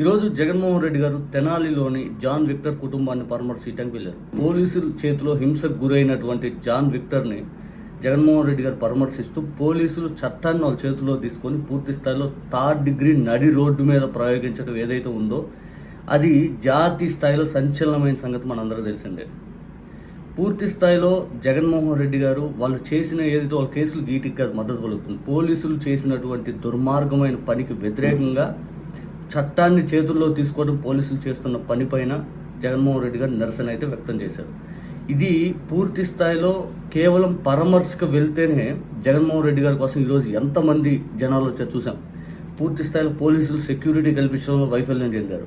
ఈరోజు జగన్మోహన్ రెడ్డి గారు తెనాలిలోని John Victor కుటుంబాన్ని పరామర్శించడానికి వెళ్ళారు. పోలీసుల చేతిలో హింసకు గురైనటువంటి జాన్ విక్టర్ని జగన్మోహన్ రెడ్డి గారు పరామర్శిస్తూ పోలీసులు చట్టాన్ని వాళ్ళ చేతిలో తీసుకొని పూర్తి స్థాయిలో థర్డ్ డిగ్రీ నడి రోడ్డు మీద ప్రయోగించడం ఏదైతే ఉందో అది జాతి స్థాయిలో సంచలనమైన సంగతి మనందరూ తెలిసిందే. పూర్తి స్థాయిలో జగన్మోహన్ రెడ్డి గారు వాళ్ళు చేసిన ఏదైతే వాళ్ళ కేసులు గీటికి మద్దతు పలుకుతుంది. పోలీసులు చేసినటువంటి దుర్మార్గమైన పనికి వ్యతిరేకంగా చట్టాన్ని చేతుల్లో తీసుకోవడం పోలీసులు చేస్తున్న పనిపైన జగన్మోహన్ రెడ్డి గారు నిరసన అయితే వ్యక్తం చేశారు. ఇది పూర్తి స్థాయిలో కేవలం పరామర్శకు వెళ్తేనే జగన్మోహన్ రెడ్డి గారి కోసం ఈరోజు ఎంతమంది జనాలు వచ్చారు చూసాం పూర్తి స్థాయిలో పోలీసులు సెక్యూరిటీ కల్పించడంలో వైఫల్యం చెందారు.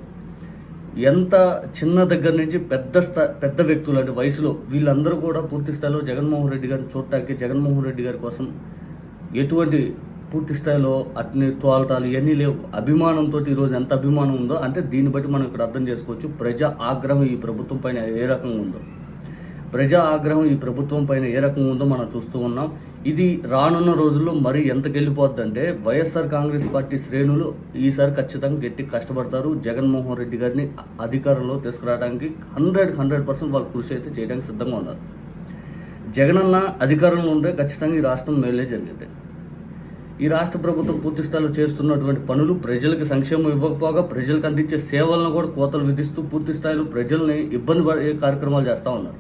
ఎంత చిన్న దగ్గర నుంచి పెద్ద స్థా పెద్ద వ్యక్తులు అంటే వయసులో వీళ్ళందరూ కూడా పూర్తి స్థాయిలో జగన్మోహన్ రెడ్డి గారిని చూడటానికి జగన్మోహన్ రెడ్డి గారి కోసం ఎటువంటి పూర్తి స్థాయిలో అట్ని తోలటాలు ఇవన్నీ లేవు. అభిమానంతో ఈరోజు ఎంత అభిమానం ఉందో అంటే దీన్ని బట్టి మనం ఇక్కడ అర్థం చేసుకోవచ్చు ప్రజా ఆగ్రహం ఈ ప్రభుత్వం పైన ఏ రకంగా ఉందో. ప్రజా ఆగ్రహం ఈ ప్రభుత్వం పైన ఏ రకంగా ఉందో మనం చూస్తూ ఉన్నాం. ఇది రానున్న రోజుల్లో మరి ఎంతకెళ్ళిపోద్దంటే వైఎస్ఆర్ కాంగ్రెస్ పార్టీ శ్రేణులు ఈసారి ఖచ్చితంగా గట్టి కష్టపడతారు. జగన్మోహన్ రెడ్డి గారిని అధికారంలో తీసుకురావడానికి హండ్రెడ్ హండ్రెడ్ పర్సెంట్ వాళ్ళు కృషి అయితే చేయడానికి సిద్ధంగా ఉన్నారు. జగనన్న అధికారంలో ఉంటే ఖచ్చితంగా ఈ రాష్ట్రం మేలే జరిగింది ఈ రాష్ట్ర ప్రభుత్వం పూర్తి స్థాయిలో చేస్తున్నటువంటి పనులు ప్రజలకు సంక్షేమం ఇవ్వకపోగా ప్రజలకు అందించే సేవలను కూడా కోతలు విధిస్తూ పూర్తి స్థాయిలో ప్రజల్ని ఇబ్బంది పడే కార్యక్రమాలు చేస్తూ ఉన్నారు.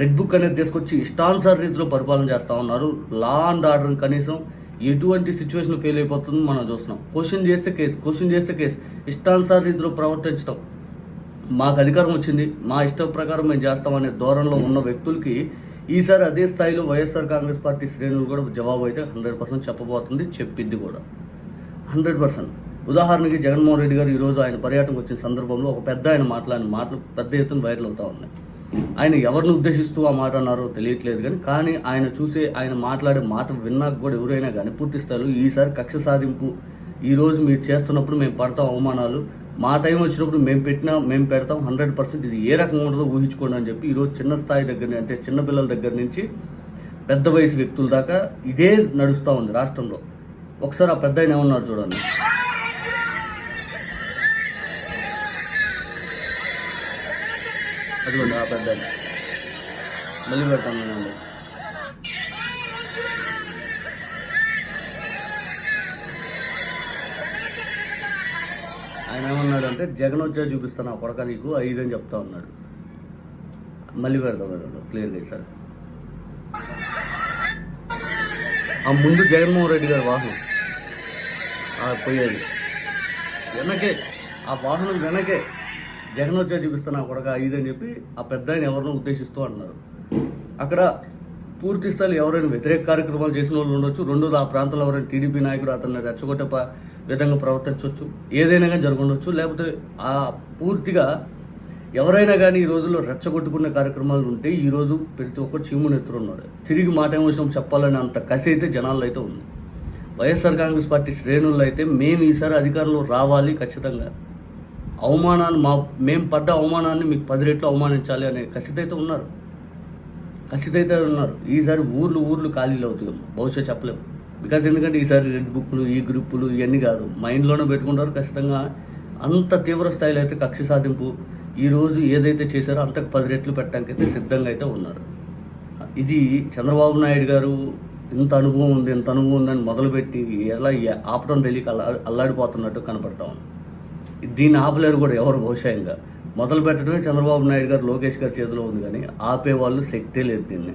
రెడ్ బుక్ అనేది తీసుకొచ్చి ఇష్టానుసార రీతిలో పరిపాలన చేస్తూ ఉన్నారు. లా అండ్ ఆర్డర్ కనీసం ఎటువంటి సిచ్యువేషన్ ఫెయిల్ అయిపోతుందో మనం చూస్తున్నాం. క్వశ్చన్ చేస్తే కేసు క్వశ్చన్ చేస్తే కేసు ఇష్టానుసార రీతిలో ప్రవర్తించడం మాకు అధికారం వచ్చింది మా ఇష్టం ప్రకారం మేము చేస్తామనే ధోరణిలో ఉన్న వ్యక్తులకి ఈసారి అదే స్థాయిలో వైఎస్ఆర్ కాంగ్రెస్ పార్టీ శ్రేణులు కూడా జవాబు అయితే హండ్రెడ్ పర్సెంట్ చెప్పబోతుంది చెప్పింది కూడా. Hundred percent. ఉదాహరణకి జగన్మోహన్ రెడ్డి గారు ఈరోజు ఆయన పర్యటనకు వచ్చిన సందర్భంలో ఒక పెద్ద ఆయన మాట్లాడిన మాటలు పెద్ద ఎత్తున వైరల్ అవుతా ఉన్నాయి. ఆయన ఎవరిని ఉద్దేశిస్తూ ఆ మాట అన్నారో తెలియట్లేదు కానీ కానీ ఆయన చూసే ఆయన మాట్లాడే మాట విన్నాక కూడా ఎవరైనా కానీ పూర్తిస్తారు ఈసారి కక్ష సాధింపు ఈరోజు మీరు చేస్తున్నప్పుడు మేము పడతాం అవమానాలు మా టైం వచ్చినప్పుడు మేము పెట్టినా మేము పెడతాం హండ్రెడ్ పర్సెంట్ ఇది ఏ రకంగా ఉంటుందో ఊహించుకోండి అని చెప్పి ఈరోజు చిన్న స్థాయి దగ్గర అంటే చిన్నపిల్లల దగ్గర నుంచి పెద్ద వయసు వ్యక్తుల దాకా ఇదే నడుస్తూ ఉంది రాష్ట్రంలో. ఒకసారి ఆ పెద్ద ఆయన ఏమన్నారు చూడండి. అదిగోండి ఆ పెద్ద మళ్ళీ పెడతాను ఆయన ఏమన్నాడు అంటే జగన్ వచ్చా చూపిస్తాను ఆ కొడక నీకు ఐదు అని చెప్తా ఉన్నాడు మళ్ళీ పెడతాం పెడతాం క్లియర్గా సార్ ఆ ముందు జగన్మోహన్ రెడ్డి గారి వాహనం. ఆ పోయేది. వెనకే ఆ వాహనం వెనకే జగన్ వచ్చా చూపిస్తాను ఆ కొడక ఐదు అని చెప్పి ఆ పెద్ద ఆయన ఎవరినో ఉద్దేశిస్తూ అన్నారు. అక్కడ పూర్తి స్థాయిలో ఎవరైనా వ్యతిరేక కార్యక్రమాలు చేసిన వాళ్ళు ఉండొచ్చు. రెండోది ఆ ప్రాంతంలో ఎవరైనా టీడీపీ నాయకుడు అతన్ని రెచ్చగొట్టే విధంగా ప్రవర్తించవచ్చు ఏదైనా కానీ జరగవచ్చు లేకపోతే ఆ పూర్తిగా ఎవరైనా కానీ ఈ రోజుల్లో రెచ్చగొట్టుకునే కార్యక్రమాలు ఉంటే ఈరోజు ప్రతి ఒక్కరు చీముని ఎత్తురున్నాడు తిరిగి మాట ఏమోసం చెప్పాలని అంత కసి అయితే జనాల్లో అయితే ఉంది. వైఎస్ఆర్ కాంగ్రెస్ పార్టీ శ్రేణుల్లో అయితే మేము ఈసారి అధికారంలో రావాలి ఖచ్చితంగా. అవమానాన్ని మా మేము పడ్డ అవమానాన్ని మీకు పది రెట్లు అవమానించాలి అనే కసిత ఉన్నారు. కసిత ఉన్నారు. ఈసారి ఊర్లు ఊర్లు ఖాళీలు అవుతాయి. బహుశా చెప్పలేము. బికాస్ ఎందుకంటే ఈసారి రెడ్ బుక్లు ఈ గ్రూపులు ఇవన్నీ కాదు. మైండ్లోనే పెట్టుకుంటారు ఖచ్చితంగా. అంత తీవ్ర స్థాయిలో అయితే కక్ష సాధింపు ఈరోజు ఏదైతే చేశారో అంతకు పది రెట్లు పెట్టడానికి అయితే సిద్ధంగా అయితే ఉన్నారు. ఇది చంద్రబాబు నాయుడు గారు ఇంత అనుభవం ఉంది ఇంత అనుభవం ఉందని మొదలుపెట్టి ఎలా ఆపడం తెలియక అల్లా అల్లాడిపోతున్నట్టు కనపడతా ఉంది. దీన్ని ఆపలేరు కూడా ఎవరు బహుశయంగా. మొదలు పెట్టడమే చంద్రబాబు నాయుడు గారు లోకేష్ గారి చేతిలో ఉంది కానీ ఆపే వాళ్ళు శక్తే లేదు దీన్ని.